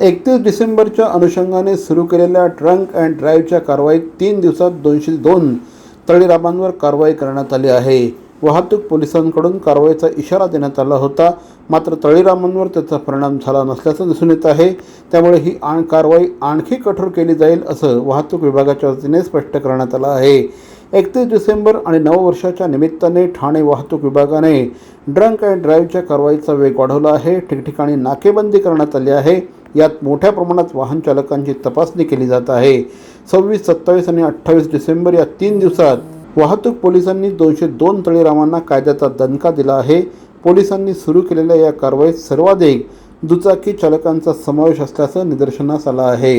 एकतीस डिसेंबरच्या अनुषंगाने सुरू केलेल्या ट्रंक अँड ड्राईव्हच्या कारवाईत तीन दिवसात दोनशे दोन तळीरामांवर कारवाई करण्यात आली आहे. वाहतूक पोलिसांकडून कारवाईचा इशारा देण्यात आला होता. मात्र तळीरामांवर त्याचा परिणाम झाला नसल्याचं दिसून येत आहे. त्यामुळे ही आण कारवाई आणखी कठोर केली जाईल असं वाहतूक विभागाच्या वतीने स्पष्ट करण्यात आलं आहे. एकतीस डिसेंबर आणि नववर्षाच्या निमित्ताने ठाणे वाहतूक विभागाने ड्रंक अँड ड्राईव्हच्या कारवाईचा वेग वाढवला आहे. ठिकठिकाणी नाकेबंदी करण्यात आली आहे. यात मोठ्या प्रमाणात वाहन चालकांची तपासणी केली जात आहे. सव्वीस सत्तावीस आणि अठ्ठावीस डिसेंबर या तीन दिवसात वाहतूक पोलिसांनी दोनशे दोन तळीरामांना कायद्याचा दणका दिला आहे. पोलिसांनी सुरू केलेल्या या कारवाईत सर्वाधिक दुचाकी चालकांचा समावेश असल्याचं निदर्शनास आलं आहे.